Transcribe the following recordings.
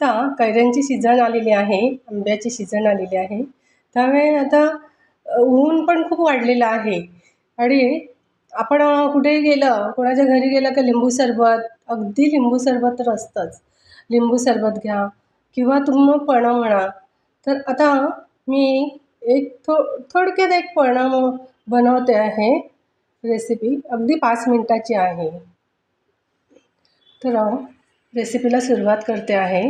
आता कैऱ्यांची सीझन आलेली आहे आंब्याची सीझन आलेली आहे. त्यामुळे आता ऊन पण खूप वाढलेलं आहे. आणि आपण कुठेही गेलं कोणाच्या घरी गेलं का लिंबू सरबत अगदी लिंबू सरबत तर असतंच. लिंबू सरबत घ्या किंवा तुम्ही पणं म्हणा. तर आता मी एक थो थोडक्यात एक पणं बनवते आहे. रेसिपी अगदी पाच मिनटाची आहे. तर रेसिपीला सुरुवात करते आहे.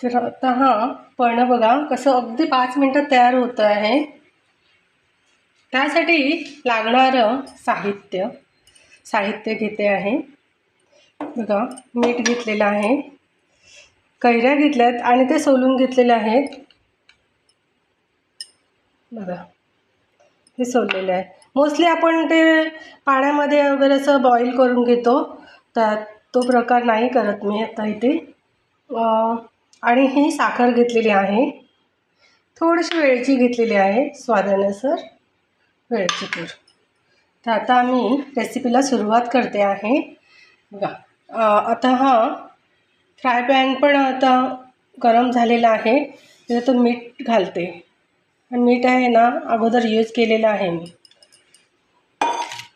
तर आता हा पण बघा कसं अगदी पाच मिनटात तयार होतं आहे. त्यासाठी लागणारं साहित्य साहित्य घेते आहे. बघा मीठ घेतलेलं आहे. कैऱ्या घेतल्यात आणि ते सोलून घेतलेले आहेत. बघा हे सोललेलं आहे. मोस्टली आपण ते पाण्यामध्ये वगैरे असं बॉईल करून घेतो. त्यात तो प्रकार नाही करत मी आता इथे. आणि ही साखर घेतलेली आहे. थोडीशी वेळची घेतलेली आहे स्वादानुसार वेळची पूर तर आता मी रेसिपीला सुरुवात करते आहे. बघा आता हा फ्राय पॅन पण आता गरम झालेला आहे. त्याच्यात मीठ घालते. आणि मीठ आहे ना अगोदर यूज केलेलं आहे मी.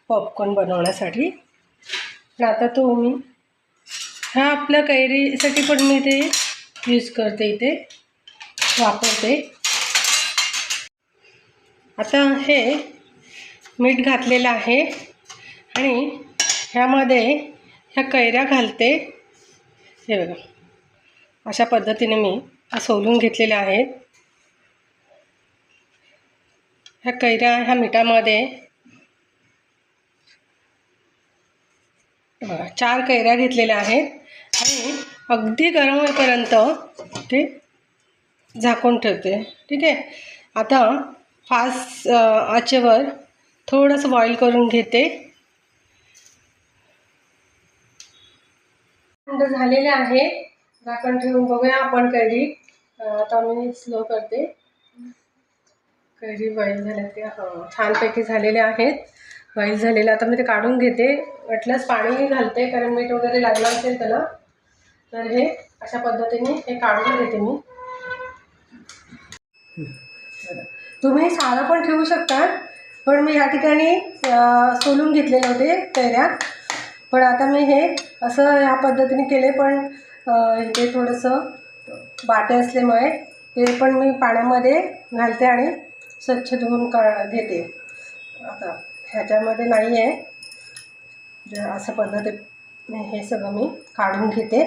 पॉपकॉर्न बनवण्यासाठी. पण आता तो मी ह्या आपल्या कैरीसाठी पण मी ते यूज करते इथे वापरते. आता हे मीठ घातलेलं आहे आणि ह्यामध्ये ह्या कैऱ्या घालते. हे बघा अशा पद्धतीने मी सोलून घेतलेल्या आहेत ह्या कैऱ्या ह्या मिठामध्ये बघा चार कैऱ्या घेतलेल्या आहेत आणि अगदी गरम होईपर्यंत ते झाकून ठेवते. ठीक आहे? आता फास्ट आचेवर थोडंसं बॉईल करून घेते. थंड झालेले आहे. झाकण ठेवून बघूया आपण कैरी आता मी स्लो करते. कैरी बॉईल झाल्या ते हो, छानपैकी झालेले आहेत. बॉईल झालेले आता मी ते काढून घेते. वाटल्यास पाणीही घालते कारण मीठ वगैरे लागलं असेल त्याला तर हे अशा पद्धतीने हे काढून घेते मी. बरं. तुम्ही सारं पण ठेवू शकता पण मी या ठिकाणी सोलून घेतलेले होते कैऱ्या पण आता मी हे असं ह्या पद्धतीने केले पण अं, इथे थोडंसं बाटे असल्यामुळे ते पण मी पाण्यामध्ये घालते आणि स्वच्छ धुवून का घेते. आता ह्याच्यामध्ये नाही आहे असं पद्धती हे सगळं मी काढून घेते.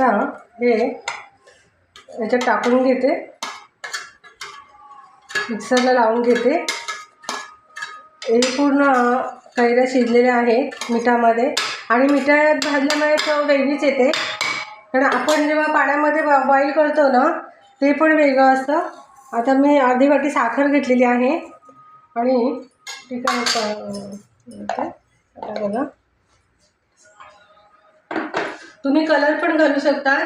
आता हे याच्यात टाकून घेते. मिक्सरला लावून घेते. हे पूर्ण कैऱ्या शिजलेल्या आहेत मिठामध्ये. आणि मिठात भाजल्यामुळे चव वेगळीच येते. कारण आपण जेव्हा पाण्यामध्ये बॉ बॉईल करतो ना ते पण वेगळं असतं. आता मी अर्धी वाटी साखर घेतलेली आहे. आणि ठीक आहे बघा. तुम्ही कलर पण घालू शकता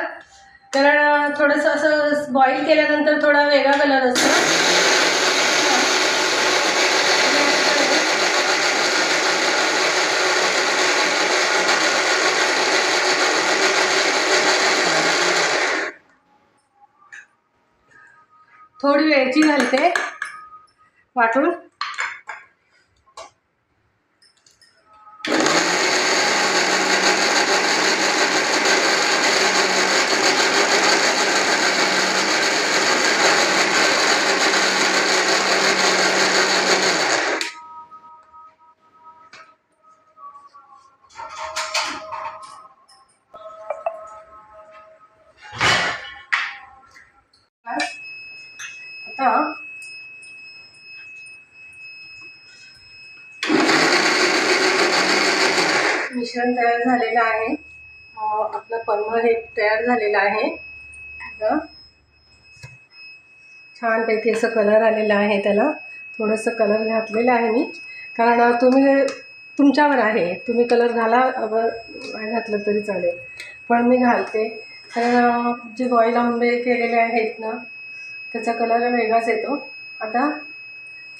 कारण थोडंसं असं बॉईल केल्यानंतर थोडा वेगळा कलर असतो. थोडी वेळची घालते. वाटून. मिश्रण तयार झालेलं आहे. आपलं पन्ह हे तयार झालेलं आहे. छानपैकी असं कलर आलेला आहे त्याला. थोडंसं कलर घातलेलं आहे मी. कारण तुम्ही तुमच्यावर आहे. तुम्ही कलर घाला घातलं तरी चालेल. पण मी घालते. कारण जे बॉईल आंबे केलेले आहेत ना त्याचा कलर वेगळाच येतो. आता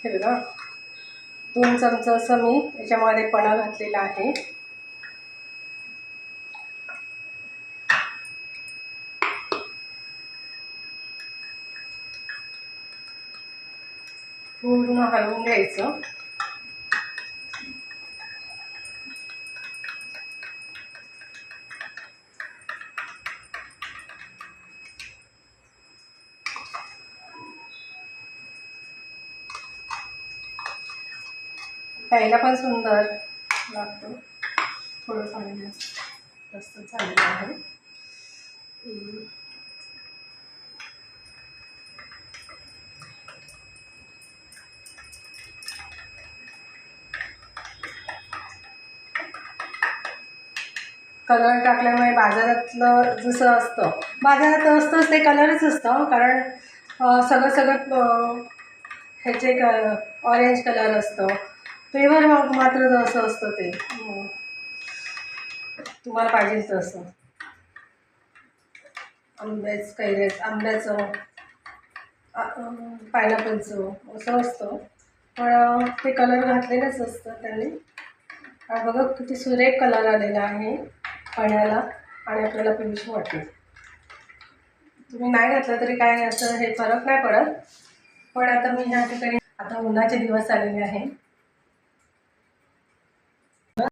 हे बघा. दोन चमचं असं मी याच्यामध्ये पणा घातलेला आहे. पूर्ण हलवून घ्यायचं. प्यायला पण सुंदर लागतो. थोडं पाणी जास्त जास्त झालेलं आहे. कलर टाकल्यामुळे बाजारातलं जसं असतं बाजारात असतंच ते कलरच असतं कारण सगळं सगळं ह्याचे क ऑरेंज कलर असतं फ्लेवर मात्र असं असतं ते. हो. तुम्हाला पाहिजे तसं. आंब्याच कैरेच आंब्याचं पायनॅपलचं असं असतं. पण ते कलर घातलेलंच असतं त्याने. बघा किती सुरेख कलर आलेला आहे. पाण्याला आणि आपल्याला पिऊशी वाटेल तुम्ही नाही घातलं तरी काय असं हे फरक नाही पडत. पण आता मी ह्या ठिकाणी आता उन्हाचे दिवस आलेले आहे